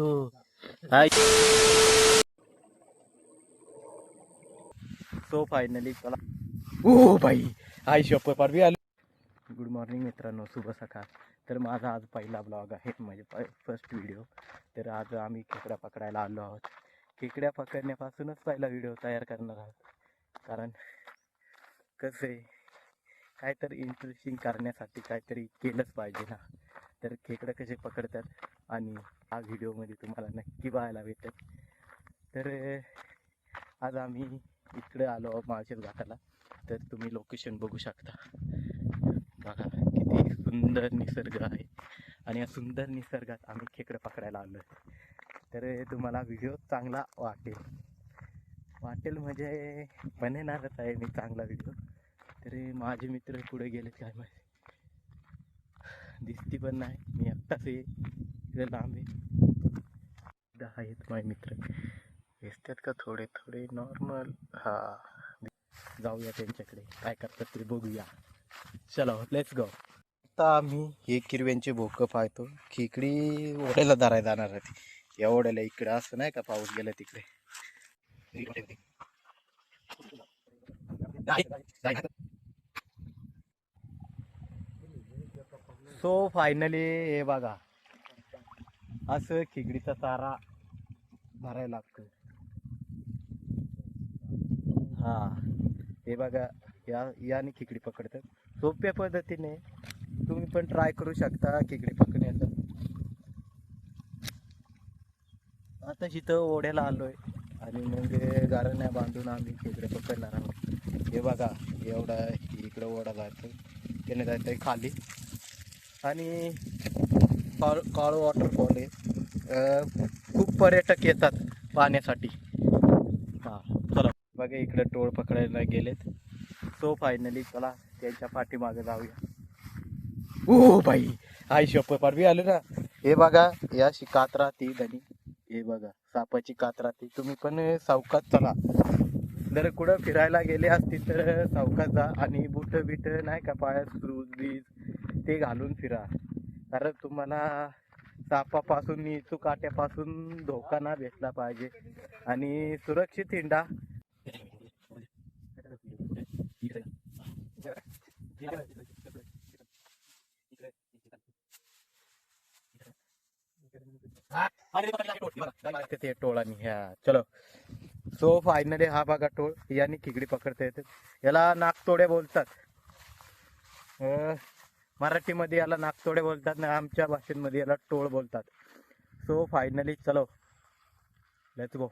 हाय. So finally चला. O by high shop Padvi आलो. Good morning मित्रांनो शुभ सकाळ. तर माझा आज पहिला ब्लॉग आहे म्हणजे फर्स्ट व्हिडिओ तर आज आम्ही खेकड्या पकडायला आलो आहोत. खेकड्या पकडण्यापासूनच पहिला व्हिडिओ तयार करणार आहोत. कारण कसं आहे काहीतरी इंटरेस्टिंग करण्यासाठी काहीतरी केलंच पाहिजे ना. तर खेकडं कसे पकडतात आणि हा व्हिडिओमध्ये तुम्हाला नक्की पाहायला भेटेल. तर आज आम्ही इकडे आलो माळशेज घाटाला. तर तुम्ही लोकेशन बघू शकता. बघा किती सुंदर निसर्ग आहे. आणि या सुंदर निसर्गात आम्ही खेकडं पकडायला आलो तर तुम्हाला व्हिडिओ चांगला वाटेल. वाटेल म्हणजे बनवणारच आहे मी चांगला व्हिडिओ तर माझे मित्र पुढे गेले काय माहिती? दिसती पण नाही. मी आत्ताच आहे इकडे लांब आहे आहेत माझे मित्र. दिसतात का थोडे थोडे नॉर्मल हा. जाऊया त्यांच्याकडे. काय करतात ते बघूया. चला लेट्स गो आता आम्ही हे किरव्यांचे भोकं पाहतो. खेकडी ओढ्याला धरायला जाणार होती या ओढ्याला इकडे असं नाही का पाऊस गेला तिकडे? सो फायनली हे बघा. असं खेकडीचा चारा भरायला लागतो हा हे बघा या याने खेकडी पकडतात. सोप्या पद्धतीने तुम्ही पण ट्राय करू शकता खेकडी पकडण्याचा आता जिथं ओढ्याला आलोय आणि मग गारण्या बांधून आम्ही खेकडे पकडणार आहोत. हे बघा एवढा इकडं ओढा जातो त्याने जायचं खाली. आणि काळ काळ वॉटरफॉल आहे. खूप पर्यटक येतात पाहण्यासाठी. हां चला. बघा इकडे टोळ पकडायला गेलेत. सो फायनली चला त्यांच्या पाठीमागे जाऊया. ओ बाई आई शप्प पारवी आलो ना. हे बघा या अशी कात्रा ती धनी. हे बघा सापाची कात्रा ती तुम्ही पण सावकात चला. जर कुठं फिरायला गेले असतील तर सावकात जा. आणि बुट बिट नाही का पायात शूज बीज ते घालून फिरा. कारण तुम्हाला सापापासून निचू काट्यापासून धोका ना भेटला पाहिजे. आणि सुरक्षित हिंडा. ते टोळानी ह्या. चलो. सो फायनली हा बघा टोळ. याने खिगडी पकडता येते. याला नागतोड्या बोलतात. मराठीमध्ये याला नागतोडे बोलतात ना आमच्या भाषेमध्ये याला टोळ बोलतात. सो फायनली चलो. लेट्स गो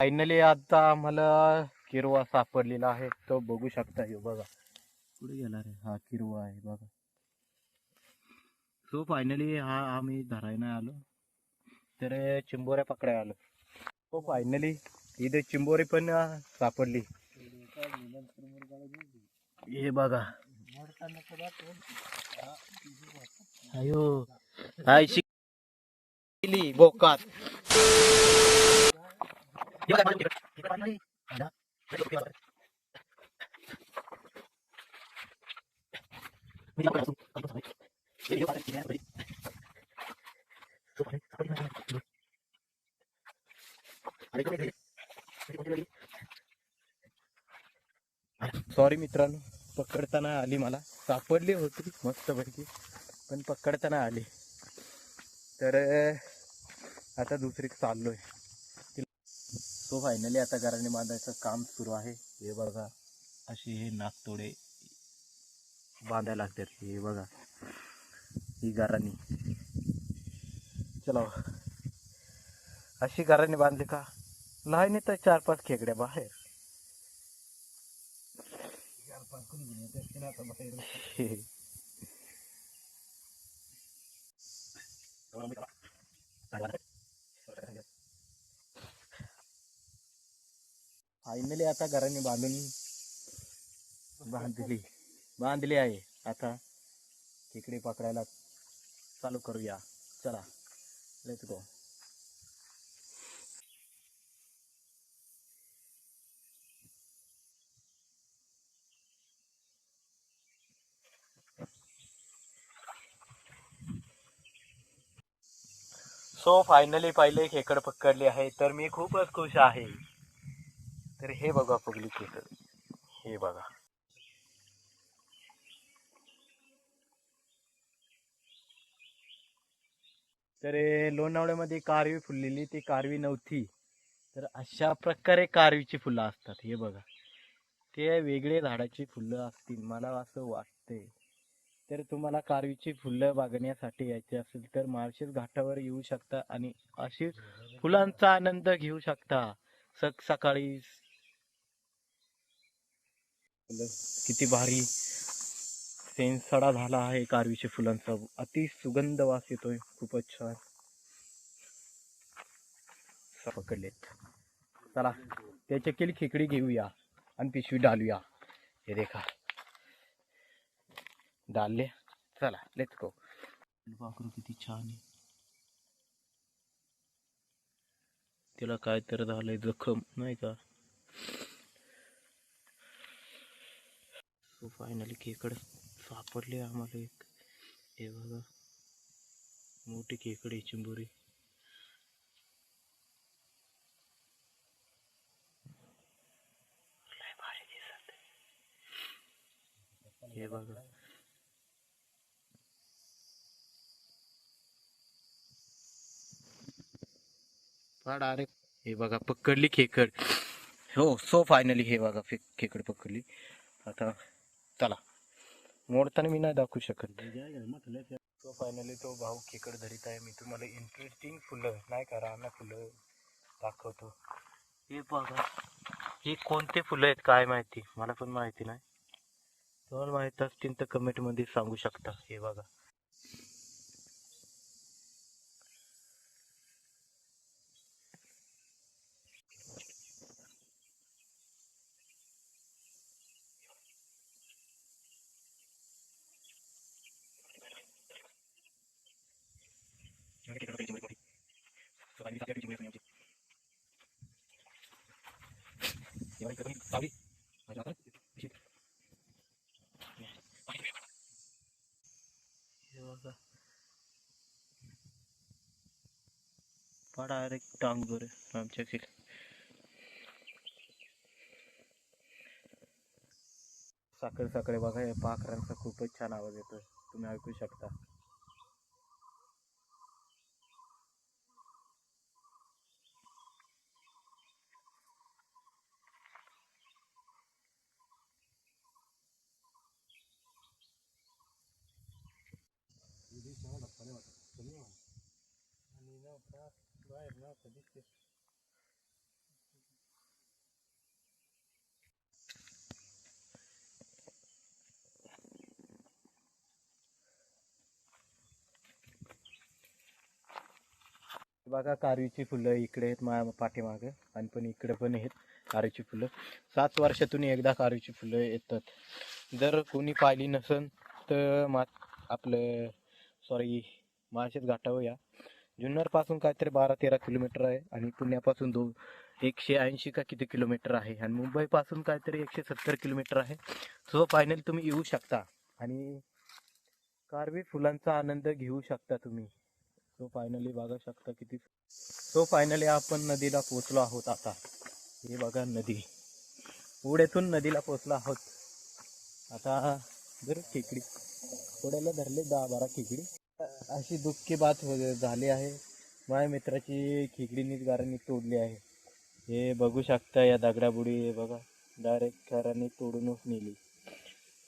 फायनली आता आम्हाला किरवा सापडलेला आहे. तो बघू शकता हे बघा. कुठे गेला रे? हा किरवा आहे बघा. सो फायनली हा आम्ही धरायला आलो. तर चिंबोऱ्या पकडाय आलो हो फायनली इथे चिंबोरी पण अं, सापडली हे बघा अयो हाय शिकली बोकात सॉरी मित्रांनो पकडताना आली मला. सापडली होती मस्तपैकी पण पकडताना आली. तर आता दुसरी चाललोय. तो फायनली आता घराने बांधायचं काम सुरू आहे. हे बघा अशी हे नागतोडे बांधायला लागतात. हे बघा ही घरानी चला। अशी घराने बांधली का? लहान तर चार पाच खेकड्या बाहेर? फायनली आता घराने बांधून बांधली. बांधली आहे. आता खेकडे पकडायला चालू करूया. चला. Let's go. सो फाइनली पाहिलं खेकड पकडली है तर मी खूब खुश है तर हे बगा पगली खेकड. हे बघा. तर लोणावळ्यामध्ये कारवी फुललेली ती कारवी नव्हती. तर अशा प्रकारे कारवीची फुलं असतात हे बघा. ते वेगळे झाडाची फुलं असतील मला असं वाटते तर तुम्हाला कारवीची फुलं बघण्यासाठी यायची असेल तर माळशेज घाटावर येऊ शकता आणि अशी फुलांचा आनंद घेऊ शकता. सक सकाळी किती भारी सेन्सडा झाला आहे कारवीच्या फुलांचा. अति सुगंध वास येतोय. खूपच छान. पकडलेत. चला त्याच्या केली खेकडी घेऊया आणि पिशवी डालूया. हे देखा. डालले. चला लेट्स गो पाखरू किती छान आहे. तिला काय तर झालंय जखम नाही का? सो फायनली खेकड. सापडले आम्हाला एक. हे खेकड अरे बघा. पकडली खेकड. हो सो फायनली बघा, खेकड पकडली. आता चला. मोडताना मी नाही दाखवू शकत. सो फायनली तो भाऊ खेकड धरीत आहे. मी तुम्हाला इंटरेस्टिंग फुलं नाही का राना फुलं दाखवतो. हे बघा हे कोणते फुलं आहेत काय माहिती? मला पण माहिती नाही. तुम्हाला माहीत असतील तर कमेंटमध्ये सांगू शकता. हे बघा. पड़ा टांग सकाळी सकाळी बह हे पाखरांचा छान आवाज़ येतो तुम्हें ऐकू शकता. बघा कारवीची फुलं इकडे आहेत मा पाठीमागं आणि पण इकडे पण आहेत कारवीची फुलं. सात वर्षातून एकदा कारवीची फुलं येतात. जर कोणी पाहिली नसेल तर मा आपलं सॉरी माळशेच घाटावर या. जुन्नरपासून काहीतरी बारा तेरा किलोमीटर आहे आणि पुण्यापासून दोन एकशे ऐंशी का किती किलोमीटर आहे आणि मुंबईपासून काहीतरी एकशे सत्तर किलोमीटर आहे. सो फायनल तुम्ही येऊ शकता आणि कारवी फुलांचा आनंद घेऊ शकता तुम्ही. सो फायनली बघा शकता किती सो फायनली आपण नदीला पोचलो आहोत आता. हे बघा नदी. पुढेतून नदीला पोचलो आहोत. आता जर खेकडी थोड्याला धरले दहा बारा खेकडी. अशी दुःखी बात हो झाली आहे. माझ्या मित्राची खेकडीनीच गारांनी तोडली आहे. हे बघू शकता या दगडाबुडी हे बघा. डायरेक्ट घरांनी तोडूनच नेली.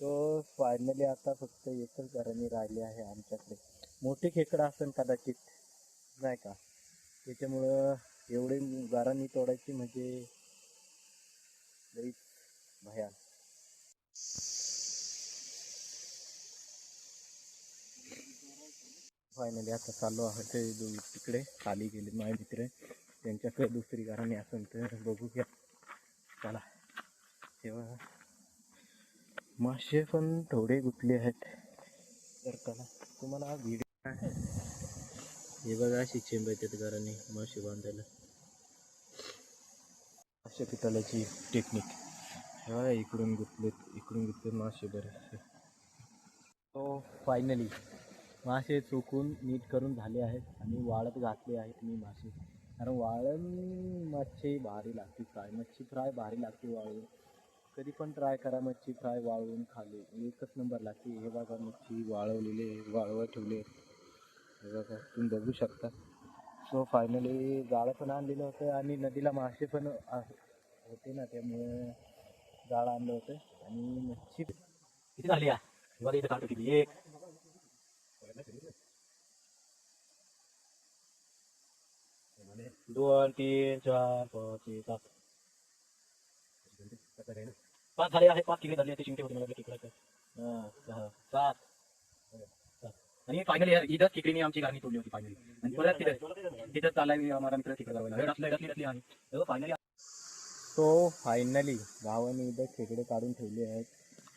तो फायनली आता फक्त एकच घरांनी राहिली आहे आमच्याकडे. मोठी खेकडा असेल कदाचित नाही का? त्याच्यामुळं एवढे गारांनी तोडायची म्हणजे लईच भयान. फायनली आता चाललो आहे ते तिकडे खाली गेले माझे मित्र. त्यांच्याकडे दुसरी गाराणी असेल तर बघूया चला. तेव्हा मासे पण थोडे गुतले आहेत. तर चला तुम्हाला व्हिडिओ हे बघा अशी चेंब येतात घराने मासे बांधायला. मासे पितळाची टेक्निक हा इकडून गुतलेत इकडून गुतलेत मासे बरेचसे. तो फायनली मासे चुकून नीट करून झाले आहेत आणि वाळत घातले आहेत मी मासे. कारण वाळण मच्छी भारी लागते फ्राय. मच्छी फ्राय भारी लागते वाळून. कधी पण ट्राय करा मच्छी फ्राय वाळवून खाली. एकच नंबर लागते. हे बघा मच्छी वाळवलेले वाळवत ठेवले. हे बघा तुम्ही बघू शकता. सो फायनली जाळं पण आणलेलं होतं आणि नदीला मासे पण होते ना त्यामुळे जाळं आणलं होतं. आणि मच्छी किती झाली बघा इथं काढतो किती? एक दोन तीन चार पाच छे, सात पाच झाले आहे पाच किलो झाले ते शिंगटे होते मला वाटलं खेकड्याचं. हा, सहा, सात सात. आणि फायनली इथं खेकडीने आमची गाणी तोडली होती फायनली आणि परत तिथं तिथं चालाय आम्हाला मित्र तिकडे लावायला रसले रसली रसली आहे फायनली तो फायनली गावाने इथं खेकडे काढून ठेवले आहेत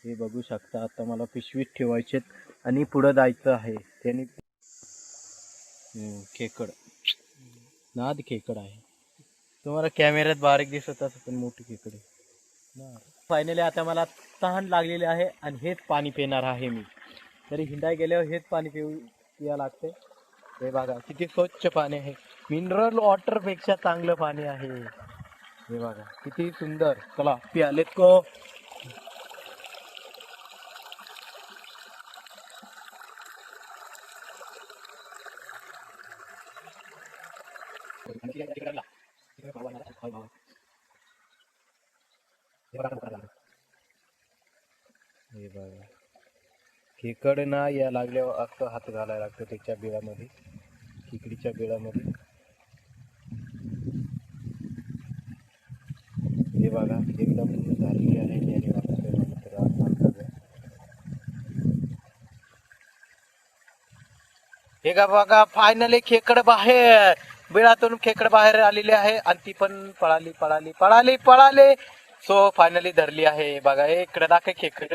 हे बघू शकता आता मला पिशवीत ठेवायचे आणि पुढं जायचं आहे त्याने हम्म, खेकड नाद खेकड आहे. तुम्हाला कॅमेऱ्यात बारीक दिसत असं पण मोठी खेकड आहे. फायनली आता मला तहान लागलेली आहे आणि हेच पाणी पिणार आहे मी. तरी हिंडाय गेल्यावर हेच पाणी पिऊ पिया लागते हे बघा किती स्वच्छ पाणी आहे. मिनरल वॉटरपेक्षा चांगलं पाणी आहे. हे बघा किती सुंदर. चला पियालेत को हे बघा खेकड ना या लागल्यावर असं हात घालायला लागतं त्याच्या बिळामध्ये. खेकडीच्या बिळामध्ये. हे बघा एकदम झालेली आहे याने हे का बघा फायनली खेकड बाहेर. बिळातून खेकड बाहेर आलेली आहे आणि ती पण पळाली पळाली पळाली पळाली. सो फायनली धरली आहे. बघा इकडे दाखव खेकड.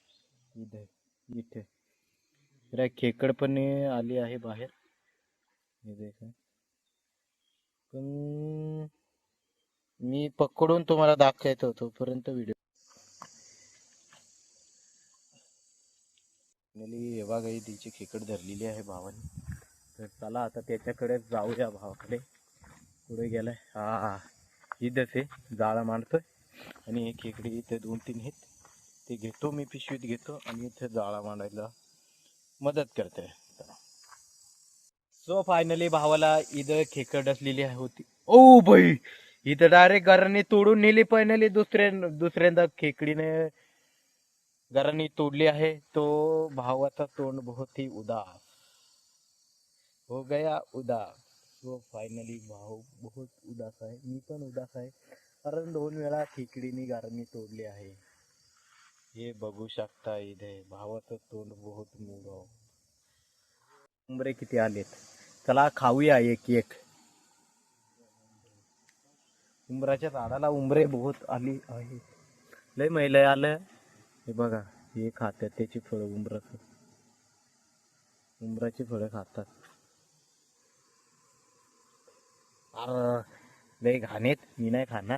इथे इथे. जरा खेकड पण आली आहे बाहेर. हे देखा. पण मी पकडून तुम्हाला दाखवतो तोपर्यंत व्हिडिओ फायनली हे बघा तिची खेकड धरलेली आहे भावाने. तर चला आता त्याच्याकडे जाऊया भावाकडे. पुढे गेलाय. हा इथंच आहे. जाळा मारतोय. आणि हे खेकडी इथे दोन तीन आहेत. ते घेतो मी पिशवीत घेतो आणि इथे जाळा मांडायला मदत करते. सो फायनली भावाला इथं खेकड असलेली होती. O by! इथं डायरेक्ट घराने तोडून नेली फायनली दुसऱ्या दुसऱ्यांदा खेकडीने घराने तोडली आहे. तो भावाचा तोंड बहुत ही उदास हो गया उदास. सो फायनली भाऊ बहुत उदास आहे. मी पण उदास आहे. कारण दोन वेळा खेकडीने घरांनी तोडली आहे. हे बघू शकता इथे. भावाचं तोंड बहुत मूड उंबरे किती आलेत. चला खाऊया एक एक. उंबराच्या झाडाला उंबरे बहुत आली आहे. लय महिला आलं. हे बघा हे खातात त्याची फळं उंबराचं. उंबराची फळं खातात. अर लय घाणेत मी नाही खाणार.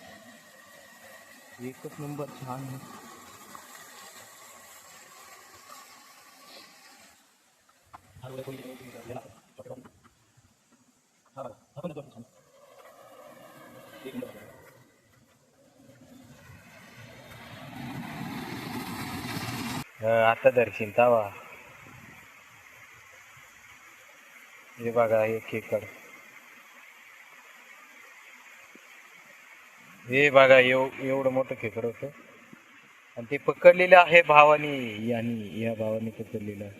एकच नंबर छान आहे. एक आता दर्शन तावा. हे बघा एक एकड हे बघा एव एवढं मोठं खेकड होतं. आणि ते पकडलेलं आहे भावानी यांनी या भावाने पकडलेलं आहे.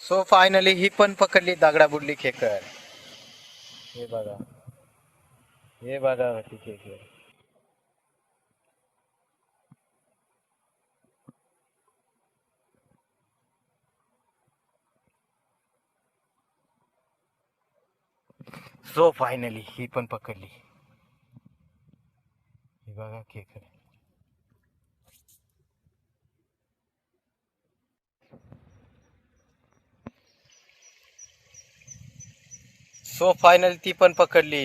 सो फायनली ही पण पकडली दागडा बुडली खेकड. हे बघा. हे बघा ती खेकड. सो फायनली ही पण पकडली. हे बघा खेकड सो फायनल ती पण पकडली.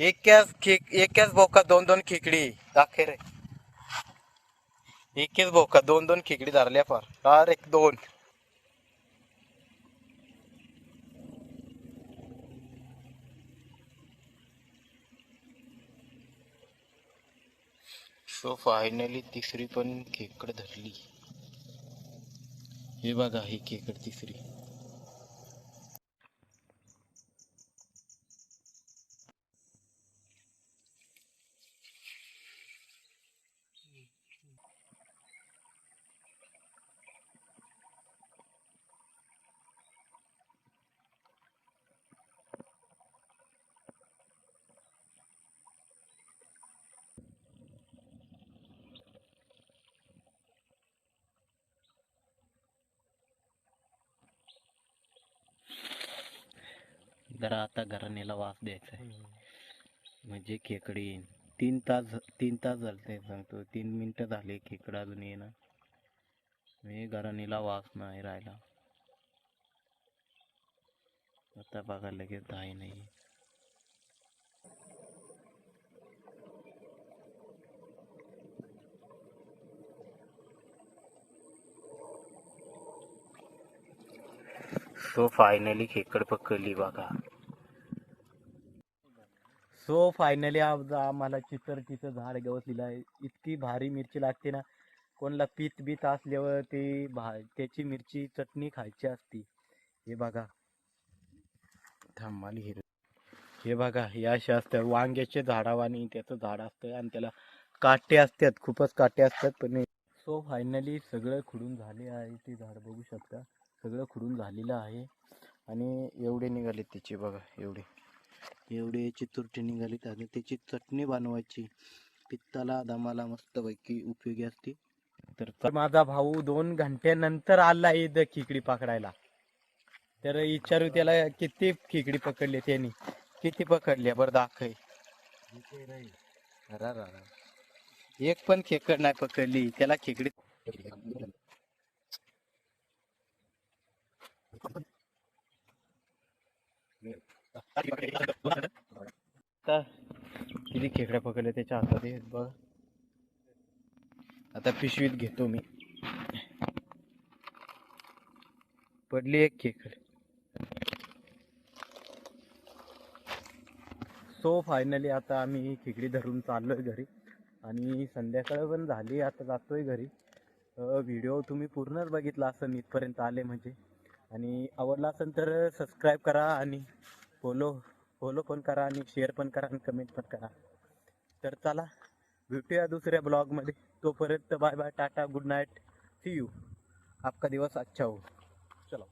एकाच खेक एकाच भोका दोन दोन खेकडी. दाखेर. एकेच भोका दोन दोन खेकडी धरल्या फार अरे एक दोन. सो फायनली तिसरी पण खेकड धरली. हे बघा ही खेकड तिसरी. जरा आता घराण्याला वाफ द्यायचा आहे. म्हणजे खेकडी येईन. तीन तास तीन तास झाले सांगतो. तीन मिनटं झाले खेकड अजून येईना म्हणजे घराणीला वाफ नाही राहिला. आता बघा लगेच धाय नाही सो फायनली खेकड पकडली बघा. सो फायनली आज आम्हाला चितरचीचं झाड गवसलेलं आहे इतकी भारी मिरची लागते ना. कोणाला पीत बीत असल्यावर ते भा त्याची मिरची चटणी खायची असती. हे बघा. थांबाली हिर हे बघा हे असे असतात. वांग्याचे झाडावानी त्याचं झाड असतं आणि त्याला काटे असतात. खूपच काटे असतात पण सो फायनली सगळं खुडून झाले आहे. ते झाड बघू शकता. सगळं खुडून झालेलं आहे. आणि एवढे निघाले त्याचे बघा एवढे. एवढी याची तुरटी निघालेत आणि त्याची चटणी बनवायची. पित्ताला दमाला मस्तपैकी उपयोगी असते. तर माझा भाऊ दोन घंट्यानंतर आला इथं खिकडी पकडायला. तर विचारू त्याला किती खिकडी पकडली त्यांनी. किती पकडल्या बरं दाखय एक पण खेकड नाही पकडली त्याला खेकडी आता किती खेकड्या पकडल्या त्याच्या हातात आहेत बघ. आता पिशवीत घेतो मी. पडली एक खेकड. सो फायनली आता आम्ही खेकडी धरून चाललोय घरी. आणि संध्याकाळ पण झाली आता जातोय घरी. व्हिडिओ तुम्ही पूर्णच बघितला असं इथपर्यंत आले म्हणजे. आणि आवडला असेल तर सबस्क्राईब करा आणि फॉलो फॉलो पण करा आणि शेअर पण करा आणि कमेंट पण करा. तर चला भेटूया दुसऱ्या ब्लॉगमध्ये तोपर्यंत bye bye tata good night see you आपका दिवस अच्छा हो.